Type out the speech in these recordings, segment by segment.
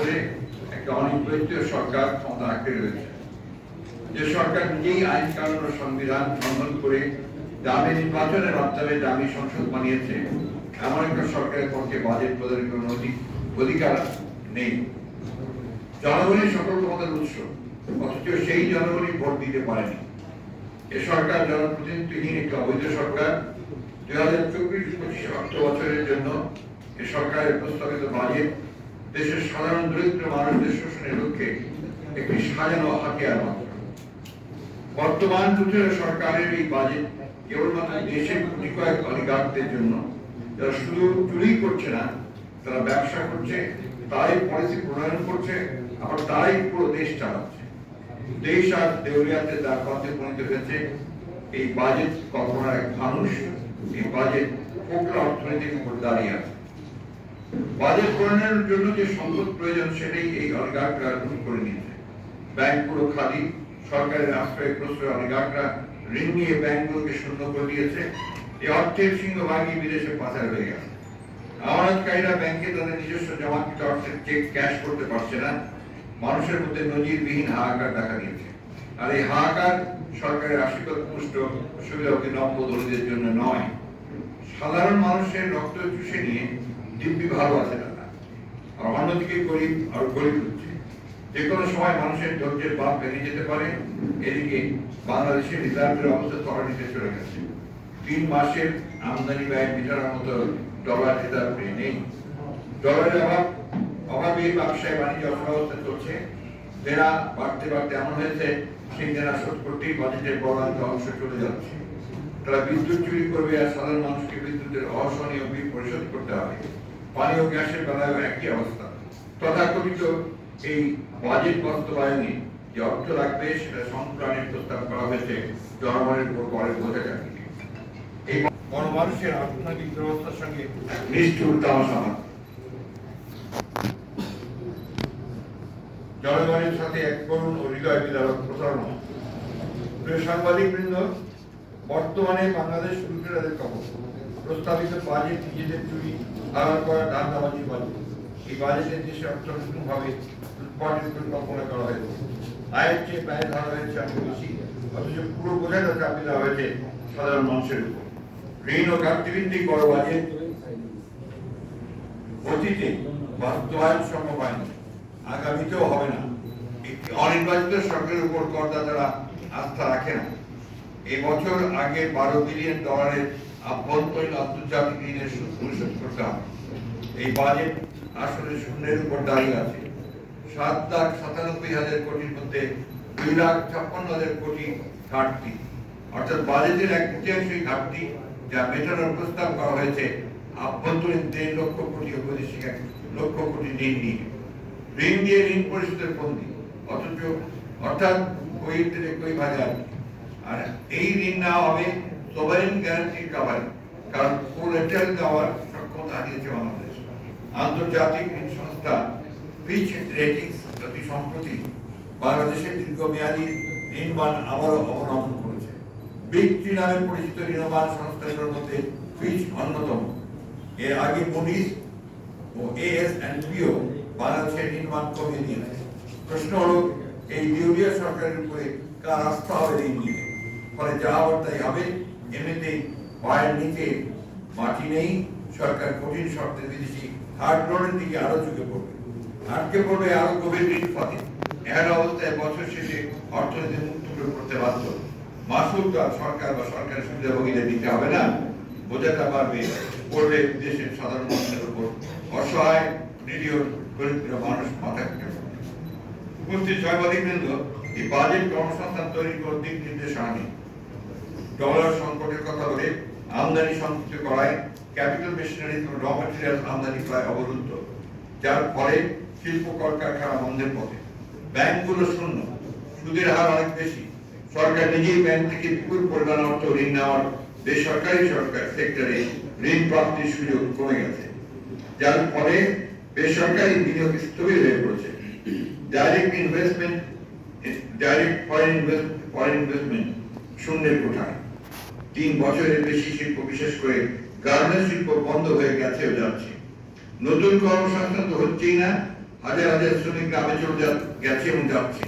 ধরে একটা অনির্বাচিত সরকার ক্ষমতা আঁকড়ে রয়েছে। যে সরকার নিজেই আইন কানুন ও সংবিধান লঙ্ঘন করে দামি নির্বাচনের মাধ্যমে দামি সংসদ বানিয়েছে, এমন একটা সরকারের পক্ষে বাজেট প্রদানের কোনো অধিকার নেই। জনগণের সকল ক্ষমতার উৎস, অথচ সেই জনগণই ভোট দিতে পারেনি। এ সরকার জনপ্রতিনিধিহীন একটি অবৈধ সরকার। দুই হাজার চব্বিশ পঁচিশ অর্থ বছরের জন্য এ সরকারের প্রস্তাবিত বাজেট দেশের সাধারণ দরিদ্র মানুষদের শোষণের লক্ষ্যে একটি সাজানো হাতিয়ার মাত্র। বর্তমান দুটির সরকারের এই বাজেট কেবলমাত্র দেশের কোটি কয়েক অলিগারদের জন্য। যারা শুধু চুরি করছে না তারা ব্যবসা করছে তাই পলিসি প্রণয়ন করছে, আবার তাই পুরো দেশ চালাচ্ছে। দেশ আর দেউলিয়াতে তার পথে পরিণত হয়েছে এই বাজেট কল্পনার এক মানুষ এই বাজেট ফোকরা অর্থনীতির উপর দাঁড়িয়ে আছে। বাজেট প্রণয়নের জন্য যে সম্পদ প্রয়োজন সেটাই এই অলিগাররা লুট করে নিয়েছে। ব্যাংকগুলো খালি, সরকারের আশ্রয় প্রশ্রয় অলিগাররা ঋণ নিয়ে ব্যাংকগুলোকে শূন্য করে দিয়েছে। এই অর্থের সিংহভাগই বিদেশে পাচার হয়ে গেছে। আমানতকারীরা ব্যাংকে তাদের নিজস্ব জমাকৃত অর্থের চেক ক্যাশ করতে পারছে না। মানুষের মধ্যে নজিরবিহীন হাহাকার দেখা দিয়েছে। আর এই হাহাকার সরকারের আশীর্বাদ পুষ্ট নব্য দলীদের জন্য নয়। সাধারণ মানুষের রক্ত চুষে নিয়ে দিব্যি ভালো আছে তারা আর অন্যদিকে গরিব আর গরিব হচ্ছে। যে কোনো সময় মানুষের ধৈর্যের বাপ ভেঙে যেতে পারে। এদিকে বাংলাদেশের রিজার্ভের অবস্থা তলানিতে চলে গেছে। তিন মাসের আমদানি ব্যয় মেটানোর মতো ডলার রিজার্ভে নেই। ডলারের অভাব, অভাবে ব্যবসায় বাণিজ্য অর্থব্যবস্থা চলছে। দেনা বাড়তে বাড়তে এমন হয়েছে, সেই দেনা শোধ করতেই বাজেটের বড় অংশ চলে যাচ্ছে। তারা বিদ্যুৎ চুরি করবে আর সাধারণ মানুষকে বিদ্যুতের অসহনীয় বিল পরিশোধ করতে হবে। ও গ্যাসের বেলায় একই অবস্থা। তথাকথিত এই বাজেট বাস্তবায়নে যে অর্থ লাগবে সেটা সংপ্রাণের প্রস্তাব করা হয়েছে জনগণের উপর পরে বোঝা যাবে। এই গণমানুষের অর্থনৈতিক ব্যবস্থার সঙ্গে নিষ্ঠুর জনগণের সাথে এক করুণ ও হৃদয় বিদারক প্রতারণা প্রিয় সাংবাদিক বৃন্দ বর্তমানে বাংলাদেশ খবর। প্রস্তাবিত বাজেট নিজেদের চুরি আড়াল করা ধান্দাবাজির বাজেট এই বাজেটে দেশে অর্থনৈতিকভাবে লুটপাটের পরিকল্পনা করা হয়েছে, আয়ের চেয়ে ব্যয় ধরা হয়েছে অনেক বেশি, অথচ পুরো বোঝাটা চাপিয়ে দেওয়া হয়েছে সাধারণ মানুষের উপর। ঋণ ও ঘাটতিভিত্তিক বড় বাজেট অতীতে বাস্তবায়ন সম্ভব হয়নি, আগামীতেও হবে না। একটি অনির্বাচিত সরকারের উপর করদাতারা আস্থা রাখে না। এবছর আগে বারো বিলিয়ন ডলারের আভ্যন্তরীণ আন্তর্জাতিক ঋণের পরিশোধ হবে এই বাজেট আসলে শূন্যের উপর দাঁড়িয়ে আছে। সাত লাখ সাতানব্বই হাজার কোটির মধ্যে দুই লাখ ছাপ্পান্ন হাজার কোটি ঘাটতি। অর্থাৎ বাজেটের এক তৃতীয়াংশই ঘাটতি, যা মেটানোর প্রস্তাব করা হয়েছে আভ্যন্তরীণ দেড় লক্ষ কোটি বৈদেশিক এক লক্ষ কোটি ঋণ নিয়ে। ঋণ দিয়ে ঋণ পরিশোধের বন্দি অথচ অর্থাৎ কই থেকে কই বাজার। আর এই ঋণ নেওয়া হবে সোভারেন গ্যারান্টি কাভারে কারণ কোলেটারাল দেওয়ার সক্ষমতা হারিয়েছে বাংলাদেশ। আন্তর্জাতিক ঋণ সংস্থা ফিচ রেটিংস অতি সম্প্রতি বাংলাদেশের দীর্ঘমেয়াদী ঋণ মান আবারও অবনমন করেছে বিগ থ্রি নামে পরিচিত ঋণমান সংস্থাগুলোর মধ্যে ফিচ অন্যতম। এর আগে মুডিস ও এএস এন্ড পিও বাংলাদেশের ঋণ মান কমিয়ে দিয়েছে। প্রশ্ন হলো, এই ইউরিয়া সরকারের উপরে কার আস্থা হবে ঋণ নিতে ফলে যা আবার তাই হবে এমনিতেই পায়ের নিচে মাটি নেই। সরকার কঠিন শর্তে বিদেশি হার্ড লোনের দিকে আরও ঝুঁকে পড়বে। আটকে পড়বে আরও গভীর ঋণ ফাঁদে এর অবস্থায় বছর শেষে অর্থনীতি মুক্ত করে করতে বাধ্য। মাসুল তো সরকার বা সরকারের সুবিধাভোগীদের দিতে হবে না। বোঝাটা পারবে পড়বে দেশের সাধারণ মানুষের উপর অসহায়, নিরীহ দরিদ্র মানুষ মাথা উপস্থিত সাংবাদিক বৃন্দ এই বাজেট কর্মসংস্থান তৈরির কোনো দিক নির্দেশনা নেই। ডলার সংকটের কথা বলে আমদানি সংকুচিত করায় ক্যাপিটাল মেশিনারি ও র ম্যাটেরিয়াল আমদানি প্রায় অবরুদ্ধ, যার ফলে শিল্প কলকারখানা বন্ধের পথে। ব্যাংকগুলো শূন্য, সুদের হার অনেক বেশি। সরকার নিজেই ব্যাংক থেকে বিপুল পরিমাণ অর্থ ঋণ নেওয়ার বেসরকারি সরকার সেক্টরে ঋণ প্রাপ্তির সুযোগ কমে গেছে, যার ফলে বেসরকারি বিনিয়োগ স্থবির হয়ে পড়েছে। Direct investment direct foreign investment foreign investment শূন্যের কোঠায়। তিন বছরের বেশি শিল্প, বিশেষ করে গার্মেন্টস শিল্প বন্ধ হয়ে গেছে যাচ্ছে। নতুন কর্মসংস্থান তো হচ্ছেই না, হাজার হাজার শ্রমিক গ্রামে চলে গেছে এবং যাচ্ছে।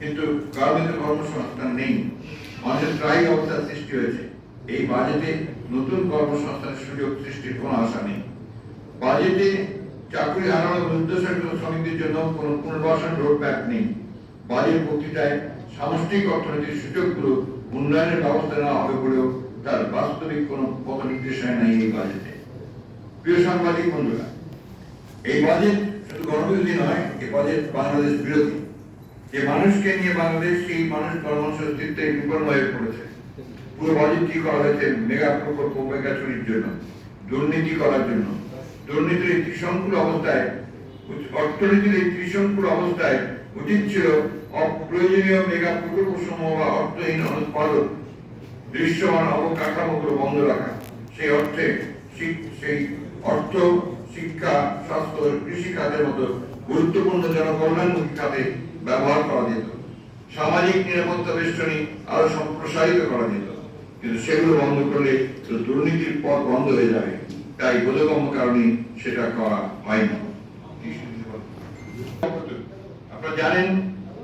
কিন্তু কারণে কর্মসংস্থান নেই। মানুষের প্রায় অবস্থার সৃষ্টি হয়েছে। এই বাজেটে নতুন কর্মসংস্থানের সুযোগ সৃষ্টির কোনো আশা নেই। বাজেটে চাকরি হারানোর উদ্দেশ্যের শ্রমিকদের জন্য কোনো পুনর্বাসন রোডম্যাপ নেই। বাজেট বক্তৃতায় সামষ্টিক অর্থনীতির সুযোগগুলো উন্নয়নের ব্যবস্থা নেওয়া হবে বলেও তার বাস্তবিক কোনো পথ নির্দেশনা নেই এই বাজেটে। প্রিয় সাংবাদিক বন্ধুরা, এই বাজেট শুধু গণবিরোধী নয় এই বাজেট বাংলাদেশ বিরোধী। যে মানুষকে নিয়ে বাংলাদেশ, সেই মানুষ কর্মসংস্কৃতিতে বিপন্ন হয়ে পড়েছে। পুরো বাজেটটি করা হয়েছে মেগা প্রকল্প মেগা চুরির জন্য, দুর্নীতি করার জন্য? দুর্নীতির এই ত্রিশঙ্কুল অবস্থায়, অর্থনীতির এই ত্রিশঙ্কুল অবস্থায় উচিত ছিল অপ্রয়োজনীয় মেগা প্রকল্প সমূহ বা অর্থহীন অনুৎপাদক, দৃশ্যমান অবকাঠামোগুলো বন্ধ রাখা। সেই অর্থে সেই অর্থ, শিক্ষা, স্বাস্থ্য কৃষি খাতের মতো গুরুত্বপূর্ণ জনকল্যাণমুখী খাতে ব্যবহার করা যেত। সামাজিক নিরাপত্তা বেষ্টনী আরও সম্প্রসারিত করা যেত। কিন্তু সেগুলো বন্ধ করলে দুর্নীতির পথ বন্ধ হয়ে যাবে। তাই বোধগম্য কারণে সেটা করা হয়নি। আপনারা জানেন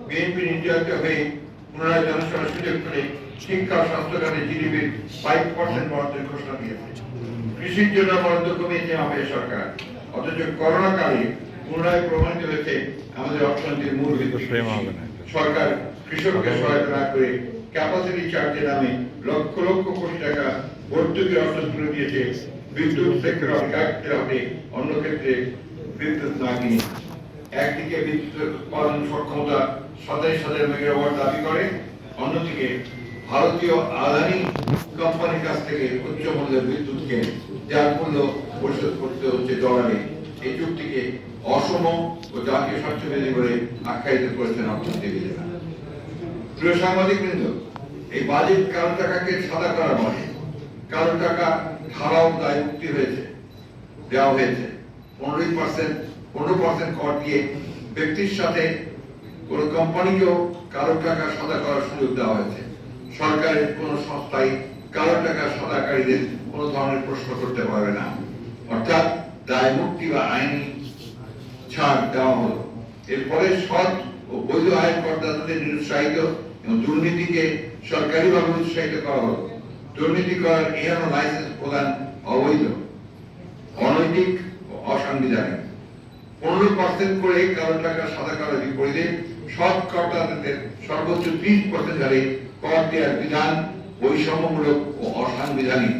বিএনপি নির্যাতিত হয়ে পুনরায় জনসভার সুযোগ করে শিক্ষা স্বাস্থ্য খাতে জিডিপির ফাইভ পার্সেন্ট বরাদ্দের ঘোষণা দিয়েছে। কৃষির জন্য বরাদ্দ কমিয়েছে আমাদের সরকার। অথচ করোনা কালে পুনরায় প্রমাণিত হয়েছে আমাদের অর্থনীতির মূল ভিত্তি প্রেম হবে না। সরকার কৃষককে সহায়তা না করে ক্যাপাসিটি চার্জের নামে লক্ষ লক্ষ কোটি টাকা ভর্তুকির অর্থ তুলে দিয়েছে। বিদ্যুৎ সেক্টর হবে অন্য ক্ষেত্রে বিদ্যুৎ না কিনে একদিকে বিদ্যুৎ উৎপাদন সক্ষমতা সাতাইশ হাজার মেগাওয়াট দাবি করে, অন্যদিকে ভারতীয় আদানি কোম্পানির কাছ থেকে উচ্চ মূল্যের বিদ্যুৎ কেনে, যার মূল্য পরিশোধ করতে হচ্ছে ডলারে। এই চুক্তিকে অসম ও জাতীয় স্বার্থবিধি বলে আখ্যায়িত করেছেন অর্থনীতিবিদেরা প্রিয় সাংবাদিক এই বাজেট কারও টাকাকে সাদা করা নয় কারও টাকা ধারাও দায় মুক্তি হয়েছে, দেওয়া হয়েছে। পনেরোই পার্সেন্ট পনেরো পার্সেন্ট কর দিয়ে ব্যক্তির সাথে কোন কোম্পানিকেও কারও টাকা সাদা করার সুযোগ দেওয়া হয়েছে। সরকারের কোন সংস্থাই কারও টাকা সাদাকারীদের কোন ধরনের প্রশ্ন করতে পারবে না। অর্থাৎ দায় মুক্তি বা আইনি ছাড় দেওয়া হলো। এরপরে সৎ ও বৈধ আইন করদাতাদের নিরুৎসাহিত এবং দুর্নীতিকে সরকারিভাবে উৎসাহিত করা হলো। দুর্নীতি করার এহেন লাইসেন্স প্রদান অবৈধ, অনৈতিক ও অসাংবিধানিক। পার্সেন্ট করে কারও টাকা সাদা কালো বিপরীতে সব করদাতাদের সর্বোচ্চ ত্রিশ পার্সেন্ট হারে কর দেওয়ার বিধান, বৈষম্যমূলক ও অসাংবিধানিক।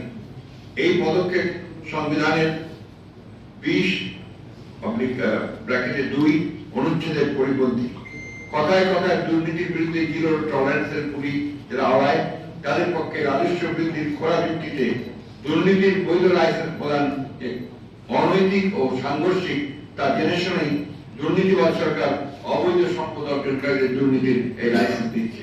এই পদক্ষেপ সংবিধানের বিশ পাবলিক ব্র্যাকেটে দুই, অনুচ্ছেদের পরিপন্থী। কথায় কথায় দুর্নীতির বিরুদ্ধে জিরো টলারেন্সের পুলি যারা আওয়ায় তাদের পক্ষে রাজস্ব বৃদ্ধির খোলা ভিত্তিতে দুর্নীতির বৈধ লাইসেন্স প্রদান অনৈতিক ও সাংঘর্ষিক তা জেনে শুনেই দুর্নীতিবাদ সরকার অবৈধ সম্পদ অর্জনকারীদের দুর্নীতির এই লাইসেন্স দিচ্ছে।